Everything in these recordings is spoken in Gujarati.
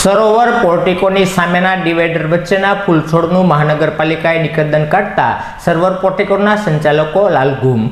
સરોવર પોર્ટિકોની સામેના ડિવાઈડર વચ્ચેના ફૂલછોડનું મહાનગરપાલિકાએ નિકંદન કાઢતા સરોવર પોર્ટિકોના સંચાલકો લાલઘુમ,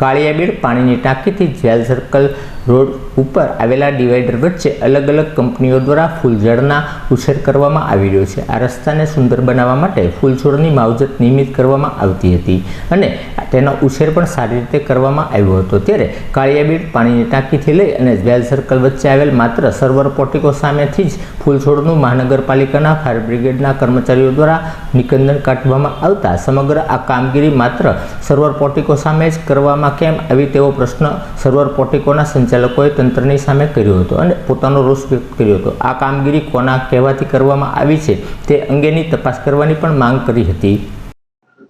કાળિયાબીડ પાણીની ટાંકીથી જેલ સર્કલ રોડ ઉપર આવેલા ડિવાઈડર વચ્ચે અલગ અલગ કંપનીઓ દ્વારા ફૂલઝાડના ઉછેર કરવામાં આવી રહ્યો છે. આ રસ્તાને સુંદર બનાવવા માટે ફૂલછોડની માવજત નિયમિત કરવામાં આવતી હતી અને તેનો ઉછેર પણ સારી રીતે કરવામાં આવ્યો હતો. ત્યારે કાળિયાબીડ પાણીની ટાંકીથી લઈ અને વેલ સર્કલ વચ્ચે આવેલ માત્ર સર્વર પોર્ટિકો સામેથી જ ફૂલછોડનું મહાનગરપાલિકાના ફાયર બ્રિગેડના કર્મચારીઓ દ્વારા નિકંદન કાઢવામાં આવતા સમગ્ર આ કામગીરી માત્ર સર્વર પોર્ટિકો સામે જ કરવામાં કેમ આવી તેવો પ્રશ્ન સર્વર પોર્ટિકોના સંચાલકોએ તંત્રની સામે કર્યો હતો અને પોતાનો રોષ વ્યક્ત કર્યો હતો. આ કામગીરી કોના કહેવાથી કરવામાં આવી છે તે અંગેની તપાસ કરવાની પણ માંગ કરી હતી.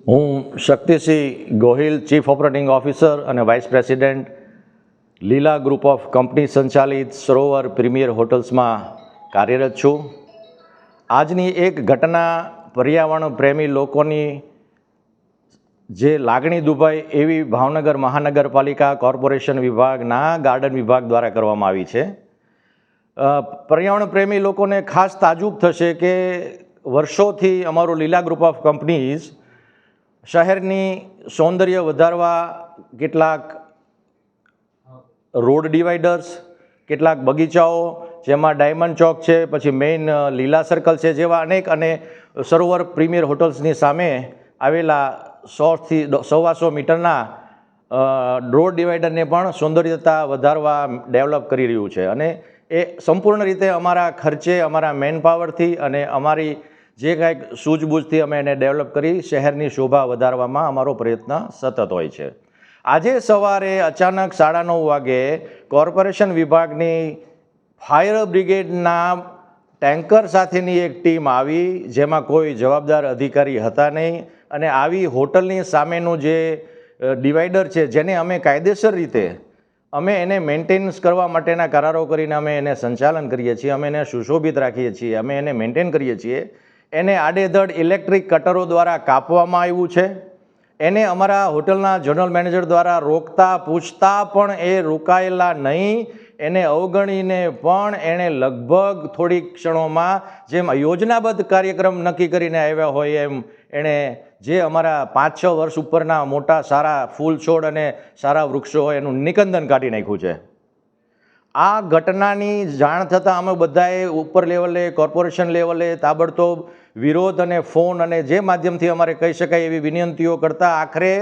હું Shaktisinh Gohil, chief operating officer અને vice president Leela group of company સંચાલિત સરોવર પ્રીમિયર હોટલ્સમાં કાર્યરત છું. આજની એક ઘટના પર્યાવરણ પ્રેમી લોકોની જે લાગણી દુભાઈ એવી ભાવનગર મહાનગરપાલિકા કોર્પોરેશન વિભાગના ગાર્ડન વિભાગ દ્વારા કરવામાં આવી છે. પર્યાવરણ પ્રેમી લોકોને ખાસ તાજુબ થશે કે વર્ષોથી અમારું લીલા ગ્રુપ ઓફ કંપનીઝ શહેરની સૌંદર્ય વધારવા કેટલાક રોડ ડિવાઈડર્સ કેટલાક બગીચાઓ, જેમાં ડાયમંડ ચોક છે, પછી મેઇન લીલા સર્કલ છે, જેવા અનેક અને સરોવર પ્રીમિયર હોટલ્સની સામે આવેલા સોથી સવાસો મીટરના રોડ ડિવાઈડરને પણ સૌંદર્યતા વધારવા ડેવલપ કરી રહ્યું છે. અને એ સંપૂર્ણ રીતે અમારા ખર્ચે, અમારા મેન પાવરથી અને અમારી જે કાંઈક સૂઝબૂઝથી અમે એને ડેવલપ કરી, શહેરની શોભા વધારવામાં અમારો પ્રયત્ન સતત હોય છે. આજે સવારે અચાનક સાડા નવ વાગે કોર્પોરેશન વિભાગની ફાયર બ્રિગેડના ટેન્કર સાથેની એક ટીમ આવી, જેમાં કોઈ જવાબદાર અધિકારી હતા નહીં. અને આવી હોટલની સામેનું જે ડિવાઈડર છે, જેને અમે કાયદેસર રીતે, અમે એને મેન્ટેનન્સ કરવા માટેના કરારો કરીને અમે એને સંચાલન કરીએ છીએ, અમે એને સુશોભિત રાખીએ છીએ, અમે એને મેન્ટેન કરીએ છીએ, એને આડેધડ ઇલેક્ટ્રિક કટરો દ્વારા કાપવામાં આવ્યું છે. એને અમારા હોટલના જનરલ મેનેજર દ્વારા રોકતા પૂછતા પણ એ રોકાયેલા નહીં. એને અવગણીને પણ એણે લગભગ થોડીક ક્ષણોમાં જેમ યોજનાબદ્ધ કાર્યક્રમ નક્કી કરીને આવ્યા હોય એમ એણે જે અમારા પાંચ છ વર્ષ ઉપરના મોટા સારા ફૂલ છોડ અને સારા વૃક્ષો હોય એનું નિકંદન કાઢી નાખ્યું છે. આ ઘટનાની જાણ થતાં અમે બધાએ ઉપર લેવલે, કોર્પોરેશન લેવલે તાબડતોબ વિરોધ અને ફોન અને જે માધ્યમથી અમારે કહી શકાય એવી વિનંતીઓ કરતાં આખરે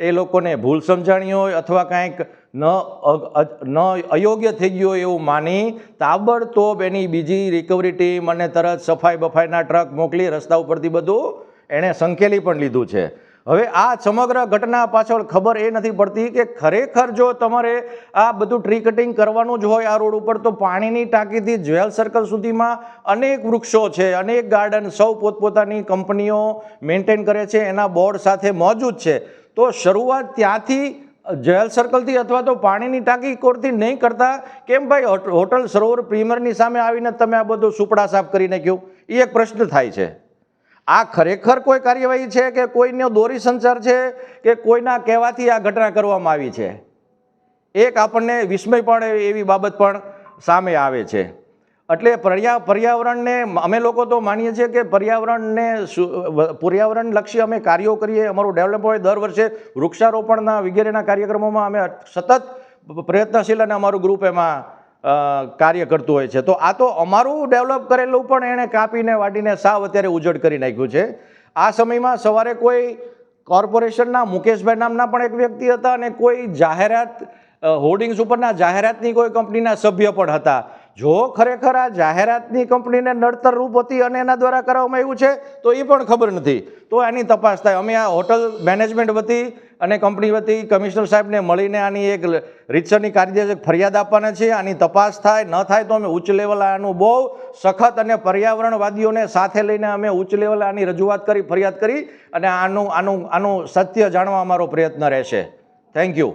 એ લોકોને ભૂલ સમજાણી હોય અથવા કાંઈક ન અયોગ્ય થઈ ગયો એવું માની તાબડતોબ એની બીજી રિકવરી ટીમ અને તરત સફાઈ બફાઈના ટ્રક મોકલી, રસ્તા ઉપરથી બધું એણે સંકેલી પણ લીધું છે. હવે આ સમગ્ર ઘટના પાછળ ખબર એ નથી પડતી કે ખરેખર જો તમારે આ બધું ટ્રી કટિંગ કરવાનું જ હોય આ રોડ ઉપર, તો પાણીની ટાંકીથી જ્વેલ સર્કલ સુધીમાં અનેક વૃક્ષો છે, અનેક ગાર્ડન સૌ પોતપોતાની કંપનીઓ મેન્ટેન કરે છે, એના બોર્ડ સાથે મોજૂદ છે. તો શરૂઆત ત્યાંથી જેલ સર્કલથી અથવા તો પાણીની ટાંકી કોરથી નહીં કરતા કેમ ભાઈ હોટલ સરોવર પ્રીમિયરની સામે આવીને તમે આ બધું સુપડા સાફ કરી નાખ્યું એ એક પ્રશ્ન થાય છે. આ ખરેખર કોઈ કાર્યવાહી છે કે કોઈનો દોરી સંચાર છે કે કોઈના કહેવાથી આ ઘટના કરવામાં આવી છે? એક આપણને વિસ્મય પણ એવી બાબત પણ સામે આવે છે. એટલે પર્યા, પર્યાવરણને અમે લોકો તો માનીએ છીએ કે પર્યાવરણને પર્યાવરણ લક્ષી અમે કાર્યો કરીએ. અમારું ડેવલપ હોય દર વર્ષે વૃક્ષારોપણના વગેરેના કાર્યક્રમોમાં અમે સતત પ્રયત્નશીલ અને અમારું ગ્રુપ એમાં કાર્ય કરતું હોય છે. તો આ તો અમારું ડેવલપ કરેલું પણ એણે કાપીને, વાટીને સાવ અત્યારે ઉજળ કરી નાખ્યું છે. આ સમયમાં સવારે કોઈ કોર્પોરેશનના, મુકેશભાઈ નામના પણ એક વ્યક્તિ હતા અને કોઈ જાહેરાત હોર્ડિંગ્સ ઉપરના જાહેરાતની કોઈ કંપનીના સભ્ય પણ હતા. જો ખરેખર આ જાહેરાતની કંપનીને નડતર રૂપ હતી અને એના દ્વારા કરવામાં આવ્યું છે, તો એ પણ ખબર નથી. તો આની તપાસ થાય. અમે આ હોટલ મેનેજમેન્ટ વતી અને કંપની વતી કમિશનર સાહેબને મળીને આની એક રીતસરની કાર્યદર્શક ફરિયાદ આપવાના છે આની તપાસ થાય. ન થાય તો અમે ઉચ્ચ લેવલે આનું બહુ સખત અને પર્યાવરણવાદીઓને સાથે લઈને અમે ઉચ્ચ લેવલે આની રજૂઆત કરી, ફરિયાદ કરી અને આનું આનું આનું સત્ય જાણવા અમારો પ્રયત્ન રહેશે. Thank you